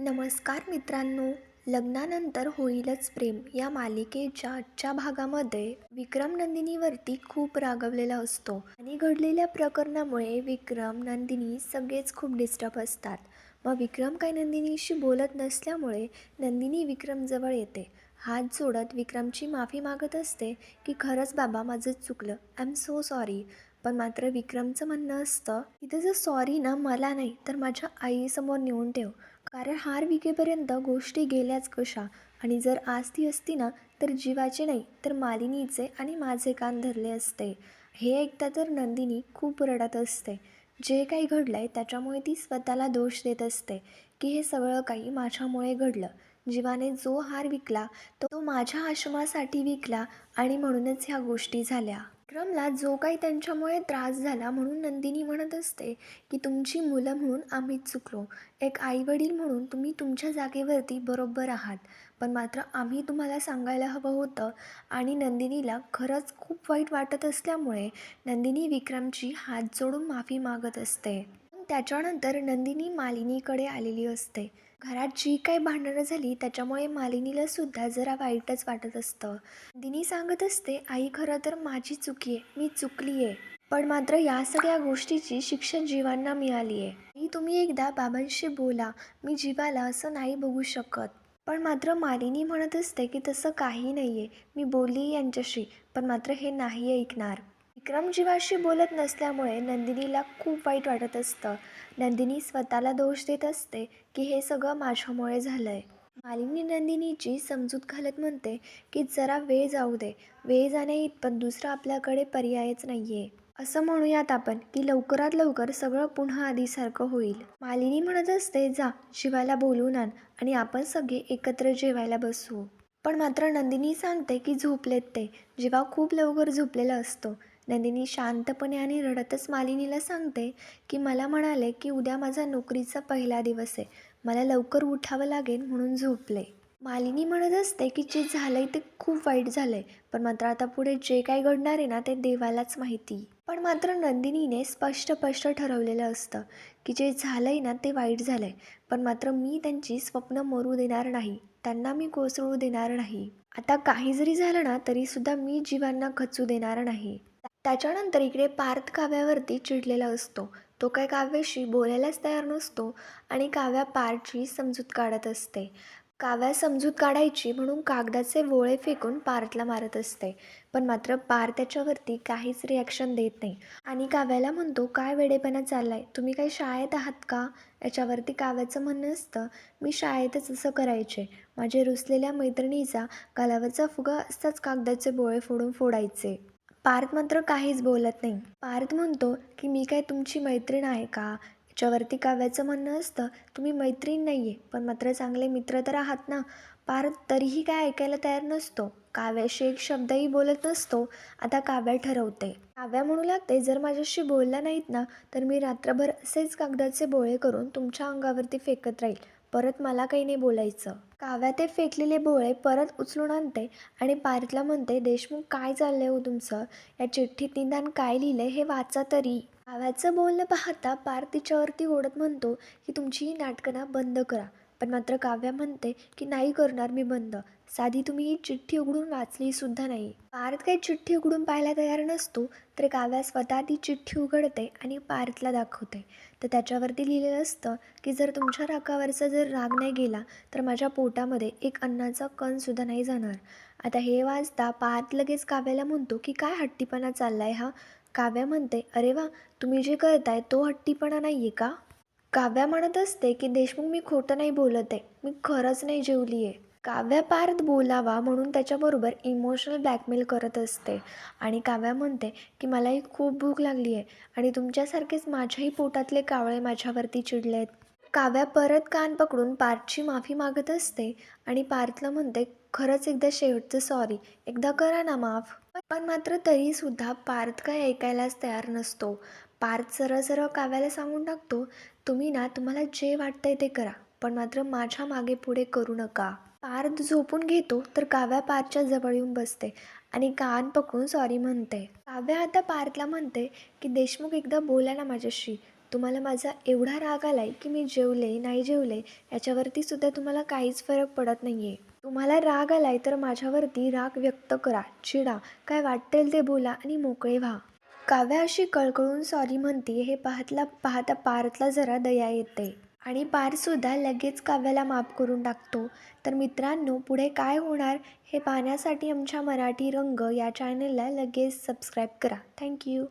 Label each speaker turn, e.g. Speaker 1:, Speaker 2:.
Speaker 1: नमस्कार मित्रांनो. लग्नानंतर होईलच प्रेम या मालिकेच्या आजच्या भागामध्ये विक्रम नंदिनीवरती खूप रागवलेला असतो आणि घडलेल्या प्रकरणामुळे विक्रम नंदिनी सगळेच खूप डिस्टर्ब असतात. मग विक्रम काय नंदिनीशी बोलत नसल्यामुळे नंदिनी विक्रमजवळ येते. हात जोडत विक्रमची माफी मागत असते की खरंच बाबा माझं चुकलं. आय एम सो सॉरी पण मात्र विक्रमचं म्हणणं असतं की त्याचं सॉरी ना मला नाही तर माझ्या आईसमोर नेऊन ठेव. कारण हार विकेपर्यंत गोष्टी गेल्याच कशा? आणि जर आज ती असती ना तर जीवाचे नाही तर मालिनीचे आणि माझे कान धरले असते. हे ऐकता तर नंदिनी खूप रडत असते. जे काही घडलं आहे त्याच्यामुळे ती स्वतःला दोष देत असते की हे सगळं काही माझ्यामुळे घडलं. जीवाने जो हार विकला तो तो माझ्या आश्रमासाठी विकला आणि म्हणूनच ह्या गोष्टी झाल्या. विक्रमला जो काही त्यांच्यामुळे त्रास झाला म्हणून नंदिनी म्हणत असते की तुमची मुलं म्हणून आम्हीच चुकलो. एक आईवडील म्हणून तुम्ही तुमच्या जागेवरती बरोबर आहात. पण मात्र आम्ही तुम्हाला सांगायला हवं होतं आणि नंदिनीला खरंच खूप वाईट वाटत असल्यामुळे नंदिनी विक्रमची हात जोडून माफी मागत असते. त्याच्यानंतर नंदिनी मालिनीकडे आलेली असते. घरात जी काही भांडणं झाली त्याच्यामुळे मालिनीला सुद्धा जरा वाईटच वाटत असतं. नंदिनी सांगत असते आई खरं तर माझी चुकी आहे. मी चुकली आहे पण मात्र या सगळ्या गोष्टीची शिक्षा जीवांना मिळाली आहे आई तुम्ही एकदा बाबांशी बोला. मी जीवाला असं नाही बघू शकत. पण मात्र मालिनी म्हणत असते की तसं काही नाही आहे मी बोलली यांच्याशी. पण मात्र हे नाही ऐकणार. विक्रम जीवाशी बोलत नसल्यामुळे नंदिनीला खूप वाईट वाटत असतं. नंदिनी स्वतःला दोष देत असते की हे सगळं माझ्यामुळे झालं आहे मालिनी नंदिनीची समजूत घालत म्हणते की जरा वेळ जाऊ दे. वेळ जाणे इतपत दुसरा आपल्याकडे पर्यायच नाही आहे असं म्हणूयात आपण की लवकरात लवकर सगळं पुन्हा आधीसारखं होईल. मालिनी म्हणत असते जा शिवाला बोलून आण आणि आपण सगळे एकत्र जेवायला बसू. पण मात्र नंदिनी सांगते की झोपलेत ते. जेव्हा खूप लवकर झोपलेला असतो नंदिनी शांतपणे आणि रडतच मालिनीला सांगते की मला म्हणाले की उद्या माझा नोकरीचा पहिला दिवस आहे. मला लवकर उठावं लागेल म्हणून झोपले. मालिनी म्हणत असते की जे झालंय ते खूप वाईट झालंय. पण मात्र आता पुढे जे काय घडणार आहे ना ते देवालाच माहिती. पण मात्र नंदिनीने स्पष्ट स्पष्ट ठरवलेलं असतं की जे झालंय ना ते वाईट झालंय. पण मात्र मी त्यांची स्वप्न मरू देणार नाही. त्यांना मी कोसळू देणार नाही. आता काही जरी झालं ना तरीसुद्धा मी जीवांना खचू देणार नाही. त्याच्यानंतर इकडे पार्थ काव्यावरती चिडलेला असतो. तो काय काव्याशी बोलायलाच तयार नसतो आणि काव्या पार्थची समजूत काढत असते. काव्या समजूत काढायची म्हणून कागदाचे वोळे फेकून पार्थला मारत असते. पण मात्र पार त्याच्यावरती काहीच रिॲक्शन देत नाही. आणि काव्याला म्हणतो काय वेडेपणा चालला आहे तुम्ही काही शाळेत आहात का? याच्यावरती काव्याचं म्हणणं असतं मी शाळेतच असं करायचे. माझे रुसलेल्या मैत्रिणीचा गालावरचा फुगा असताच कागदाचे बोळे फोडून फोडायचे. पार्थ मात्र काहीच बोलत नाही. पार्थ म्हणतो की मी काय तुमची मैत्रीण आहे का? याच्यावरती काव्याचं म्हणणं असतं तुम्ही मैत्रीण नाही आहे पण मात्र चांगले मित्र तर आहात ना पार्थ तरीही काय ऐकायला तयार नसतो. काव्याशी एक शब्दही बोलत नसतो. आता काव्या ठरवते. काव्या म्हणू लागते जर माझ्याशी बोलला नाहीत ना तर मी रात्रभर असेच कागदाचे बोळे करून तुमच्या अंगावरती फेकत राहील. परत मला काही नाही बोलायचं. काव्या ते फेकलेले बोळे परत उचलून आणते आणि पार्थला म्हणते देशमुख काय चाललंय हो तुमचं? या चिठ्ठीत निदान काय लिहिलंय हे वाचा तरी. काव्याचं बोलणं पाहता पार्थ तिच्यावरती ओढत म्हणतो की तुमची ही नाटकं बंद करा. पण मात्र काव्या म्हणते की नाही करणार मी बंद. साधी तुम्ही ही चिठ्ठी उघडून वाचलीसुद्धा नाही. पार्थ काही चिठ्ठी उघडून पाहायला तयार नसतो तर काव्या स्वतः ती चिठ्ठी उघडते आणि पार्थला दाखवते. तर त्याच्यावरती लिहिलेलं असतं की जर तुमच्या रागावरचा जर राग नाही गेला तर माझ्या पोटामध्ये एक अन्नाचा कणसुद्धा नाही जाणार. आता हे वाचता पार्थ लगेच काव्याला म्हणतो की काय हट्टीपणा चालला आहे हा? काव्या म्हणते अरे वा तुम्ही जे करताय तो हट्टीपणा नाही आहे का? काव्या म्हणत असते की देशमुख मी खोटं नाही बोलत आहे. मी खरंच नाही जेवली आहे काव्या पार्थ बोलावा म्हणून त्याच्याबरोबर इमोशनल ब्लॅकमेल करत असते. आणि काव्या म्हणते की मलाही खूप भूक लागली आहे आणि तुमच्यासारखेच माझ्याही पोटातले कावळे माझ्यावरती चिडले आहेत काव्या परत कान पकडून पार्थची माफी मागत असते आणि पार्थला म्हणते खरंच एकदा शेवटचं सॉरी एकदा करा ना माफ. पण मात्र तरीसुद्धा पार्थ काय ऐकायलाच तयार नसतो. पार्थ सरळ सरळ काव्याला सांगून टाकतो तुम्ही ना तुम्हाला जे वाटतंय ते करा पण मात्र माझ्या मागे पुढे करू नका. पार्थ झोपून घेतो तर काव्या पार्थच्या जवळ येऊन बसते आणि कान पकडून सॉरी म्हणते. काव्या आता पार्थला म्हणते की देशमुख एकदा बोला ना माझ्याशी. तुम्हाला माझा एवढा राग आला आहे की मी जेवले नाही जेवले याच्यावरती सुद्धा तुम्हाला काहीच फरक पडत नाही आहे तुम्हाला राग आलाय तर माझ्यावरती राग व्यक्त करा चिडा. काय वाटेल ते बोला आणि मोकळे व्हा. काव्या अशी कळकळून सॉरी म्हणते हे पाहतला पाहता पार्थला जरा दया येते. आणि पारसुद्धा लगेच काव्याला माफ करून टाकतो. तर मित्रांनो पुढे काय होणार हे पाहण्यासाठी आमच्या मराठी रंग या चॅनलला लगेच सबस्क्राईब करा. थँक्यू